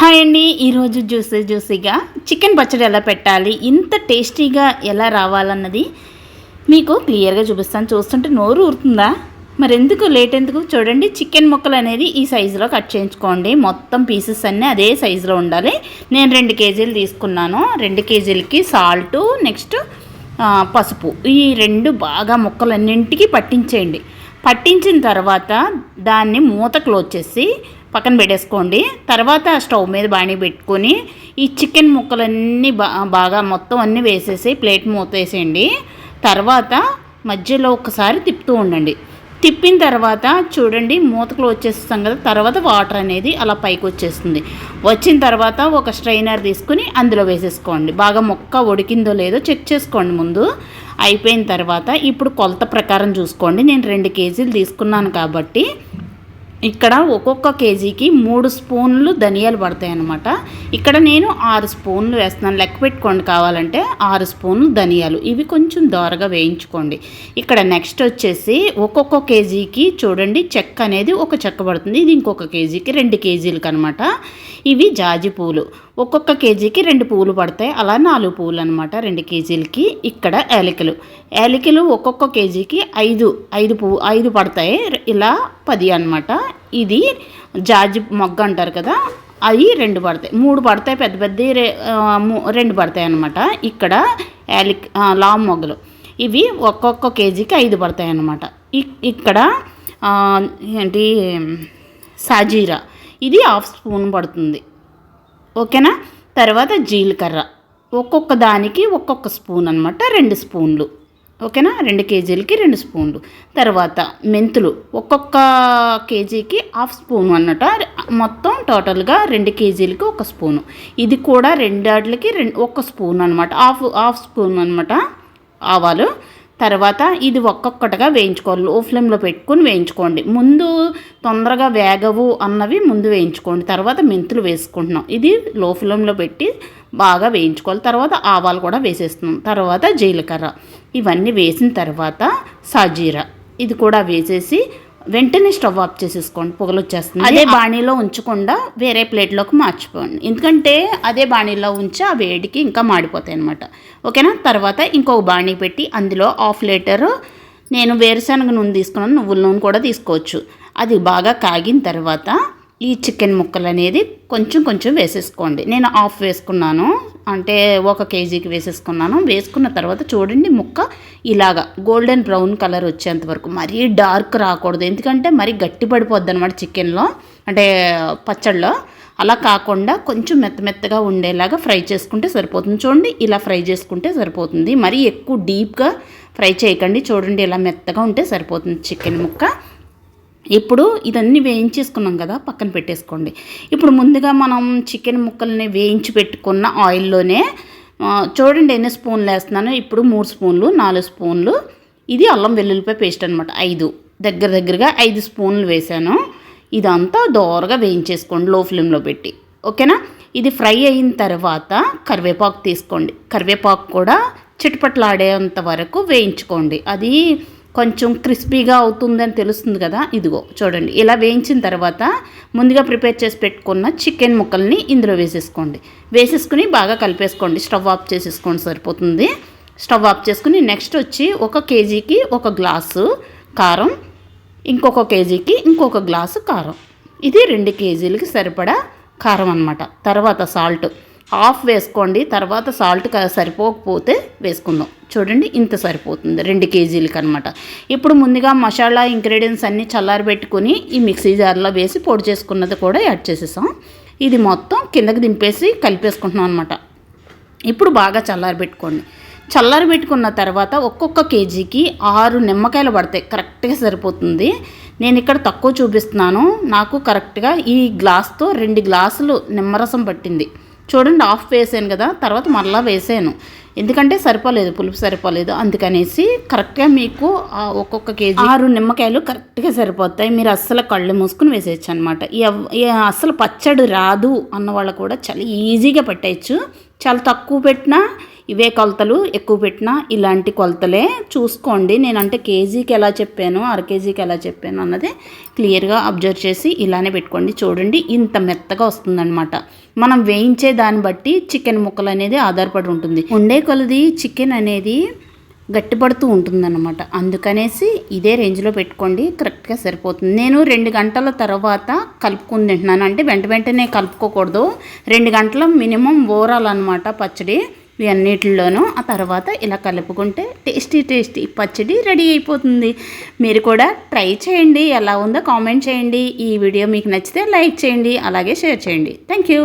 Hi అండి. ఈరోజు juicy జ్యూసీగా చికెన్ పచ్చడి ఎలా పెట్టాలి ఇంత టేస్టీగా ఎలా రావాలన్నది మీకు క్లియర్గా చూపిస్తాను. చూస్తుంటే నోరు ఊరుతుందా? మరి ఎందుకు లేట్ ఎందుకు? చూడండి చికెన్ ముక్కలు అనేది ఈ సైజులో కట్ చేయించుకోండి. మొత్తం పీసెస్ అన్నీ అదే సైజులో ఉండాలి. నేను రెండు కేజీలు తీసుకున్నాను. రెండు కేజీలకి సాల్టు నెక్స్ట్ పసుపు. ఈ రెండు బాగా ముక్కలన్నింటికి పట్టించేయండి. పట్టించిన తర్వాత దాన్ని మూత క్లోజ్ చేసి పక్కన పెట్టేసుకోండి. తర్వాత స్టవ్ మీద బాణీ పెట్టుకొని ఈ చికెన్ ముక్కలన్నీ బా బాగా మొత్తం అన్నీ వేసేసి ప్లేట్ మూత వేసేయండి. తర్వాత మధ్యలో ఒకసారి తిప్పుతూ ఉండండి. తిప్పిన తర్వాత చూడండి మూత క్లోజ్ చేస్తాం కదా తర్వాత వాటర్ అనేది అలా పైకి వచ్చేస్తుంది. వచ్చిన తర్వాత ఒక స్ట్రైనర్ తీసుకుని అందులో వేసేసుకోండి. బాగా మొక్క ఉడికిందో లేదో చెక్ చేసుకోండి ముందు. అయిపోయిన తర్వాత ఇప్పుడు కొలత ప్రకారం చూసుకోండి. నేను రెండు కేజీలు తీసుకున్నాను కాబట్టి ఇక్కడ ఒక్కొక్క కేజీకి మూడు స్పూన్లు ధనియాలు పడతాయి అన్నమాట ఇక్కడ నేను ఆరు స్పూన్లు వేస్తున్నాను. లెక్క పెట్టుకోండి కావాలంటే ఆరు స్పూన్లు ధనియాలు. ఇవి కొంచెం దోరగా వేయించుకోండి. ఇక్కడ నెక్స్ట్ వచ్చేసి ఒక్కొక్క కేజీకి చూడండి చెక్క అనేది ఒక చెక్క పడుతుంది. ఇది ఇంకొక కేజీకి రెండు కేజీలకు అనమాట ఇవి జాజి పూలు. ఒక్కొక్క కేజీకి రెండు పువ్వులు పడతాయి. అలా నాలుగు పువ్వులు అనమాట రెండు కేజీలకి ఇక్కడ ఏలికలు ఏలికలు ఒక్కొక్క కేజీకి ఐదు ఐదు పువ్వు ఐదు పడతాయి. ఇలా పది అనమాట ఇది జాజి మొగ్గ అంటారు కదా అవి రెండు పడతాయి. మూడు పడతాయి పెద్ద పెద్ద రెండు పడతాయి అనమాట ఇక్కడ యాలిక్ ఆ, లావు మొగ్గలు. ఇవి ఒక్కొక్క కేజీకి ఐదు పడతాయి అనమాట ఇక్కడ ఏంటి సాజీరా. ఇది హాఫ్ స్పూన్ పడుతుంది. ఓకేనా? తర్వాత జీలకర్ర ఒక్కొక్క దానికి ఒక్కొక్క స్పూన్ అనమాట రెండు స్పూన్లు. ఓకేనా? రెండు కేజీలకి రెండు స్పూన్లు. తర్వాత మెంతులు ఒక్కొక్క కేజీకి హాఫ్ స్పూన్ అన్నట మొత్తం టోటల్గా రెండు కేజీలకి ఒక స్పూను. ఇది కూడా రెండాట్లకి రెండు ఒక్క స్పూన్ అనమాట హాఫ్ హాఫ్ స్పూన్ అనమాట ఆవాలు. తర్వాత ఇది ఒక్కొక్కటిగా వేయించుకోవాలి. లో ఫ్లేమ్లో పెట్టుకొని వేయించుకోండి. ముందు తొందరగా వేగవు అన్నవి ముందు వేయించుకోండి. తర్వాత మెంతులు వేసుకుంటున్నాం. ఇది లో ఫ్లేమ్లో పెట్టి బాగా వేయించుకోవాలి. తర్వాత ఆవాలు కూడా వేసేస్తున్నాం. తర్వాత జీలకర్ర. ఇవన్నీ వేసిన తర్వాత సాజీరా. ఇది కూడా వేసేసి వెంటనే స్టవ్ ఆఫ్ చేసేసుకోండి. పొగలు వచ్చేస్తుంది అదే బాణీలో ఉంచకుండా వేరే ప్లేట్లోకి మార్చిపోండి ఎందుకంటే అదే బాణీలో ఉంచి ఆ వేడికి ఇంకా మాడిపోతాయి అనమాట ఓకేనా? తర్వాత ఇంకొక బాణీ పెట్టి అందులో హాఫ్ లీటర్ నేను వేరుశనగ నూనె తీసుకున్నాను. నువ్వుల నూనె కూడా తీసుకోవచ్చు. అది బాగా కాగిన తర్వాత ఈ చికెన్ ముక్కలు అనేది కొంచెం కొంచెం వేసేసుకోండి. నేను హాఫ్ వేసుకున్నాను. అంటే ఒక కేజీకి వేసేసుకున్నాను. వేసుకున్న తర్వాత చూడండి ముక్క ఇలాగా గోల్డెన్ బ్రౌన్ కలర్ వచ్చేంత వరకు మరీ డార్క్ రాకూడదు. ఎందుకంటే మరీ గట్టి పడిపోద్ది అనమాట చికెన్లో అంటే పచ్చళ్ళలో అలా కాకుండా కొంచెం మెత్త మెత్తగా ఉండేలాగా ఫ్రై చేసుకుంటే సరిపోతుంది. చూడండి ఇలా ఫ్రై చేసుకుంటే సరిపోతుంది. మరీ ఎక్కువ డీప్గా ఫ్రై చేయకండి. చూడండి ఇలా మెత్తగా ఉంటే సరిపోతుంది చికెన్ ముక్క. ఇప్పుడు ఇదన్నీ వేయించేసుకున్నాం కదా పక్కన పెట్టేసుకోండి. ఇప్పుడు ముందుగా మనం చికెన్ ముక్కల్ని వేయించి పెట్టుకున్న ఆయిల్లోనే చూడండి ఎన్ని స్పూన్లు వేస్తున్నాను. ఇప్పుడు మూడు స్పూన్లు నాలుగు స్పూన్లు. ఇది అల్లం వెల్లుల్లిపాయ పేస్ట్ అనమాట ఐదు. దగ్గర దగ్గరగా ఐదు స్పూన్లు వేసాను ఇదంతా దోరగా వేయించేసుకోండి లో ఫ్లేమ్లో పెట్టి. ఓకేనా? ఇది ఫ్రై అయిన తర్వాత కరివేపాకు తీసుకోండి. కరివేపాకు కూడా చిటపట్లాడేంత వరకు వేయించుకోండి. అది కొంచెం క్రిస్పీగా అవుతుందని తెలుస్తుంది కదా ఇదిగో చూడండి. ఇలా వేయించిన తర్వాత ముందుగా ప్రిపేర్ చేసి పెట్టుకున్న చికెన్ ముక్కల్ని ఇందులో వేసేసుకోండి. వేసేసుకుని బాగా కలిపేసుకోండి. స్టవ్ ఆఫ్ చేసేసుకోండి సరిపోతుంది. స్టవ్ ఆఫ్ చేసుకుని నెక్స్ట్ వచ్చి ఒక కేజీకి ఒక గ్లాసు కారం ఇంకొక కేజీకి ఇంకొక గ్లాసు కారం. ఇది రెండు కేజీలకి సరిపడా కారం అనమాట తర్వాత సాల్ట్. హాఫ్ వేసుకోండి తర్వాత సాల్ట్ సరిపోకపోతే వేసుకుందాం. చూడండి ఇంత సరిపోతుంది రెండు కేజీలకి అనమాట ఇప్పుడు ముందుగా మసాలా ఇంగ్రీడియంట్స్ అన్నీ చల్లారబెట్టుకుని ఈ మిక్సీ జార్లో వేసి పొడి చేసుకున్నది కూడా యాడ్ చేసేసాం. ఇది మొత్తం కిందకి దింపేసి కలిపేసుకుంటున్నాం అనమాట ఇప్పుడు బాగా చల్లారబెట్టుకోండి చల్లారబెట్టుకున్న తర్వాత ఒక్కొక్క కేజీకి ఆరు నిమ్మకాయలు పడతాయి కరెక్ట్గా సరిపోతుంది. నేను ఇక్కడ తక్కువ చూపిస్తున్నాను నాకు కరెక్ట్గా ఈ గ్లాస్తో రెండు గ్లాసులు నిమ్మరసం పట్టింది. చూడండి ఆఫ్ వేసాను కదా తర్వాత మళ్ళీ వేసాను. ఎందుకంటే సరిపోలేదు పులుపు సరిపోలేదు. అందుకనేసి కరెక్ట్గా మీకు ఒక్కొక్క కేజీ ఆరు నిమ్మకాయలు కరెక్ట్గా సరిపోతాయి. మీరు అస్సలు కళ్ళు మూసుకుని వేసేయచ్చు అనమాట అస్సలు పచ్చడి రాదు అన్న వాళ్ళు కూడా చాలా ఈజీగా పెట్టేయచ్చు. చాలా తక్కువ పెట్టినా ఇవే కొలతలు ఎక్కువ పెట్టినా ఇలాంటి కొలతలే చూసుకోండి. నేనంటే కేజీకి ఎలా చెప్పాను అర కేజీకి ఎలా చెప్పాను అన్నది క్లియర్గా అబ్జర్వ్ చేసి ఇలానే పెట్టుకోండి. చూడండి ఇంత మెత్తగా వస్తుందన్నమాట. మనం వేయించే దాన్ని బట్టి చికెన్ ముక్కలు అనేది ఆధారపడి ఉంటుంది. ఉండే కొలది చికెన్ అనేది గట్టిపడుతూ ఉంటుందన్నమాట. అందుకనేసి ఇదే రేంజ్లో పెట్టుకోండి కరెక్ట్గా సరిపోతుంది. నేను రెండు గంటల తర్వాత కలుపుకుని తింటున్నాను. అంటే వెంట వెంటనే కలుపుకోకూడదు. రెండు గంటల మినిమం ఊరాలన్నమాట పచ్చడి. ఇవన్నిటిలోనూ ఆ తర్వాత ఇలా కలుపుకుంటే టేస్టీ టేస్టీ పచ్చడి రెడీ అయిపోతుంది. మీరు కూడా ట్రై చేయండి. ఎలా ఉందో కామెంట్ చేయండి. ఈ వీడియో మీకు నచ్చితే లైక్ చేయండి. అలాగే షేర్ చేయండి. Thank you.